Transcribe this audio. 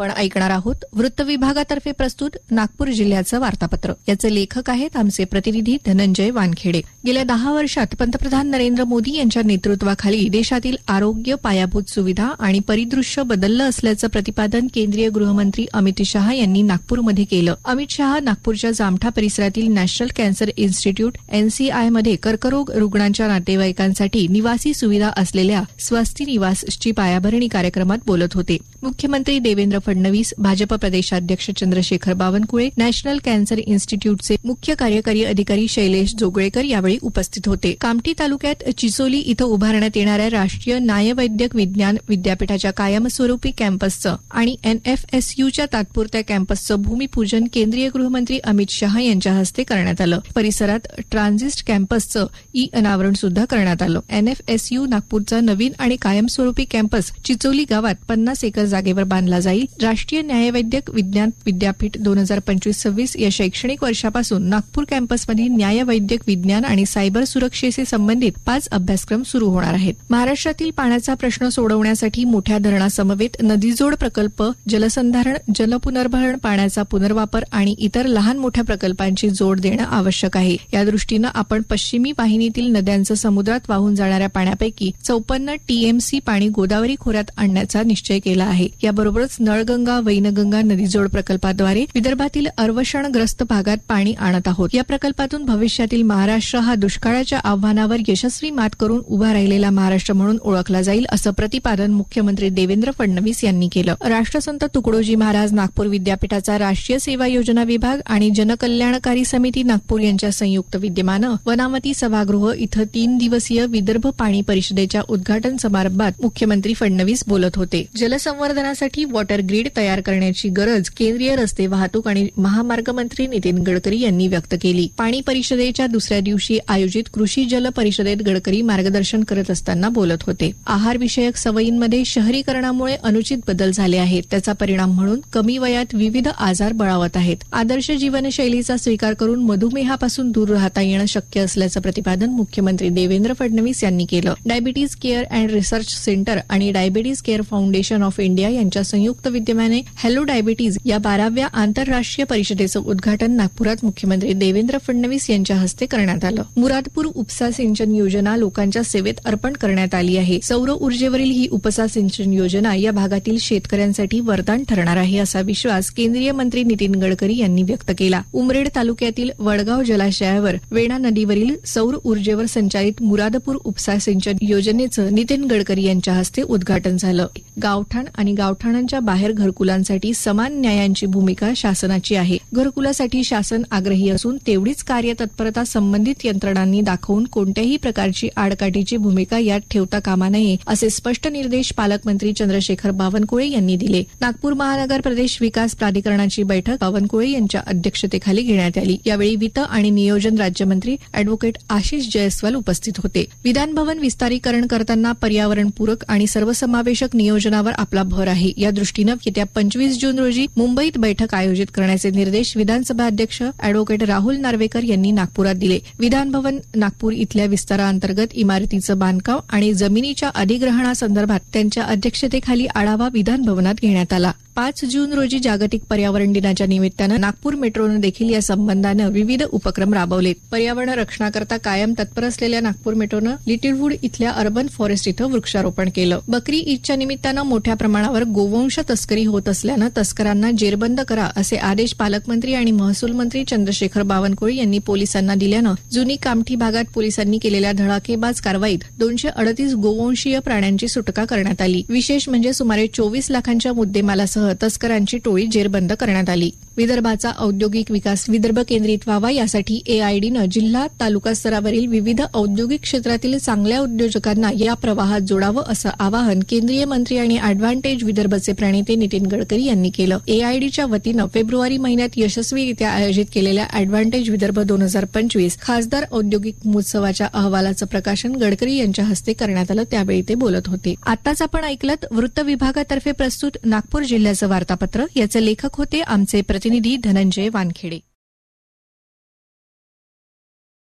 आपण ऐकणार आहोत. वृत्त विभागातर्फे प्रस्तुत नागपूर जिल्ह्याचं वार्तापत्र. याचे लेखक आहेत आमचे प्रतिनिधी धनंजय वानखेडे. गेल्या दहा वर्षात पंतप्रधान नरेंद्र मोदी यांच्या नेतृत्वाखाली देशातील आरोग्य पायाभूत सुविधा आणि परिदृश्य बदललं असल्याचं प्रतिपादन केंद्रीय गृहमंत्री अमित शहा यांनी नागपूरमध्ये केलं. अमित शहा नागपूरच्या जामठा परिसरातील नॅशनल कॅन्सर इन्स्टिट्यूट एनसीआयमध्ये कर्करोग रुग्णांच्या नातेवाईकांसाठी निवासी सुविधा असलेल्या स्वस्ती निवासची पायाभरणी कार्यक्रमात बोलत होते. मुख्यमंत्री देवेंद्र फडणवीस भाजप प्रदेशाध्यक्ष चंद्रशेखर बावनकुळे नॅशनल कॅन्सर इन्स्टिट्यूटचे मुख्य कार्यकारी अधिकारी शैलेश जोगळेकर यावेळी उपस्थित होते. कामठी तालुक्यात चिचोली इथं उभारण्यात येणाऱ्या राष्ट्रीय न्यायवैद्यक विज्ञान विद्यापीठाच्या कायमस्वरूपी कॅम्पसचं आणि एनएफएसयूच्या तात्पुरत्या कॅम्पसचं भूमिपूजन केंद्रीय गृहमंत्री अमित शहा यांच्या हस्ते करण्यात आलं. परिसरात ट्रान्झिस्ट कॅम्पसचं ई अनावरण सुद्धा करण्यात आलं. एनएफएसयू नागपूरचा नवीन आणि कायमस्वरूपी कॅम्पस चिचोली गावात पन्नास एकर जागेवर बांधला जाईल. राष्ट्रीय न्यायवैद्यक विज्ञान विद्यापीठ दोन हजार पंचवीस सव्वीस या शैक्षणिक वर्षापासून नागपूर कॅम्पसमध्ये न्यायवैद्यक विज्ञान आणि सायबर सुरक्षेशी संबंधित पाच अभ्यासक्रम सुरू होणार आहेत. महाराष्ट्रातील पाण्याचा प्रश्न सोडवण्यासाठी मोठ्या धरणासमवेत नदीजोड प्रकल्प जलसंधारण जलपुनर्भरण पाण्याचा पुनर्वापर आणि इतर लहान मोठ्या प्रकल्पांची जोड देणं आवश्यक आहे. या दृष्टीनं आपण पश्चिमी वाहिनीतील नद्यांचं समुद्रात वाहून जाणाऱ्या पाण्यापैकी चौपन्न टीएमसी पाणी गोदावरी खोऱ्यात आणण्याचा निश्चय केला आहे. याबरोबरच नळगंगा वैनगंगा नदीजोड प्रकल्पाद्वारे विदर्भातील अर्वषणग्रस्त भागात पाणी आणत आहोत. या प्रकल्पातून भविष्यातील महाराष्ट्र हा दुष्काळाच्या आव्हानावर यशस्वी मात करून उभा राहिलेला महाराष्ट्र म्हणून ओळखला जाईल असं प्रतिपादन मुख्यमंत्री देवेंद्र फडणवीस यांनी केलं. राष्ट्रसंत तुकडोजी महाराज नागपूर विद्यापीठाचा राष्ट्रीय सेवा योजना विभाग आणि जनकल्याणकारी समिती नागपूर यांच्या संयुक्त विद्यमानं वनामती सभागृह इथं तीन दिवसीय विदर्भ पाणी परिषदेच्या उद्घाटन समारंभात मुख्यमंत्री फडणवीस बोलत होते. जलसंवर्धनासाठी वॉटर ग्रीड तयार करण्याची गरज केंद्रीय रस्ते वाहतूक आणि महामार्ग मंत्री नितीन गडकरी यांनी व्यक्त केली. पाणी परिषदेच्या दुसऱ्या दिवशी आयोजित कृषी जल परिषदेत गडकरी मार्गदर्शन करत असताना बोलत होते. आहारविषयक सवयींमध्ये शहरीकरणामुळे अनुचित बदल झाले आहेत. त्याचा परिणाम म्हणून कमी वयात विविध आजार बळावत आहेत. आदर्श जीवनशैलीचा स्वीकार करून मधुमेहापासून दूर राहता येणं शक्य असल्याचं प्रतिपादन मुख्यमंत्री देवेंद्र फडणवीस यांनी केलं. Diabetes care and research centre आणि diabetes care foundation of India यांच्या संयुक्त विद्यमाने हॅलो डायबिटीज या बाराव्या आंतरराष्ट्रीय परिषदेचं उद्घाटन नागपुरात मुख्यमंत्री देवेंद्र फडणवीस यांच्या हस्ते करण्यात आलं. मुरादपूर उपसा सिंचन योजना लोकांच्या सेवेत अर्पण करण्यात आली आहे. सौर ऊर्जेवरील ही उपसा सिंचन योजना या भागातील शेतकऱ्यांसाठी वरदान ठरणार आहे असा विश्वास केंद्रीय मंत्री नितीन गडकरी यांनी व्यक्त केला. उमरेड तालुक्यातील वडगाव जलाशयावर वेणा नदीवरील सौर ऊर्जेवर संचालित मुरादपूर उपसा सिंचन योजनेचं नितीन गडकरी यांच्या हस्ते उद्घाटन झालं. गावठाण आणि गावठाणांच्या बाहेर घरकुलांसाठी समान न्यायांची भूमिका शासनाची आहे. घरकुलासाठी शासन आग्रही असून तेवढीच कार्यतत्परता संबंधित यंत्रणांनी दाखवून कोणत्याही प्रकारची आडकाठीची भूमिका यात ठेवता कामा नये असे स्पष्ट निर्देश पालकमंत्री चंद्रशेखर बावनकुळे यांनी दिले. नागपूर महानगर प्रदेश विकास प्राधिकरणाची बैठक बावनकुळे यांच्या अध्यक्षतेखाली घेण्यात आली. यावेळी वित्त आणि नियोजन राज्यमंत्री अॅडव्होकेट आशिष जयस्वाल उपस्थित होते. विधानभवन विस्तारीकरण करताना पर्यावरणपूरक आणि सर्वसमावेशक नियोजनावर आपला भर आहे. या दृष्टीनं येत्या पंचवीस जून रोजी मुंबईत बैठक आयोजित करण्याचे निर्देश विधानसभा अध्यक्ष अॅडव्होकेट राहुल नार्वेकर यांनी नागपुरात दिले. विधान भवन नागपूर इथल्या विस्ताराअंतर्गत इमारतीचं बांधकाम आणि जमिनीच्या अधिग्रहणासंदर्भात त्यांच्या अध्यक्षतेखाली आढावा विधान भवनात घेण्यात आला. पाच जून रोजी जागतिक पर्यावरण दिनाच्या निमित्तानं नागपूर मेट्रोनं देखील या संबंधानं विविध उपक्रम राबवले पर्यावरण रक्षणाकरता कायम तत्पर असलेल्या नागपूर मेट्रोनं लिटिलवूड इथल्या अर्बन फॉरेस्ट इथं वृक्षारोपण केलं. बकरी ईदच्या निमित्तानं मोठ्या प्रमाणावर गोवंश तस्करी होत असल्यानं तस्करांना जेरबंद करा असे आदेश पालकमंत्री आणि महसूल मंत्री चंद्रशेखर बावनकुळे यांनी पोलिसांना दिल्यानं जुनी कामठी भागात पोलिसांनी केलेल्या धडाकेबाज कारवाईत दोनशे अडतीस गोवंशीय प्राण्यांची सुटका करण्यात आली. विशेष म्हणजे सुमारे चोवीस लाखांच्या मुद्देमालासह तस्करांची टोळी जेरबंद करण्यात आली. विदर्भाचा औद्योगिक विकास विदर्भ केंद्रित व्हावा यासाठी एआयडीनं जिल्हा तालुका स्तरावरील विविध औद्योगिक क्षेत्रातील चांगल्या उद्योजकांना या प्रवाहात जोडावं असं आवाहन केंद्रीय मंत्री आणि अॅडव्हान्टेज विदर्भचे प्रणेते नितीन गडकरी यांनी केलं. एआयडीच्या वतीनं फेब्रुवारी महिन्यात यशस्वीरित्या आयोजित केलेल्या अॅडव्हान्टेज विदर्भ दोन हजार पंचवीस खासदार औद्योगिक महोत्सवाच्या अहवालाचं प्रकाशन गडकरी यांच्या हस्ते करण्यात आलं त्यावेळी ते बोलत होते. आताच आपण ऐकलत वृत्त विभागातर्फे प्रस्तुत नागपूर जिल्ह्यात. असल्याचं वार्तापत्र याचे लेखक होते आमचे प्रतिनिधी धनंजय वानखेडे.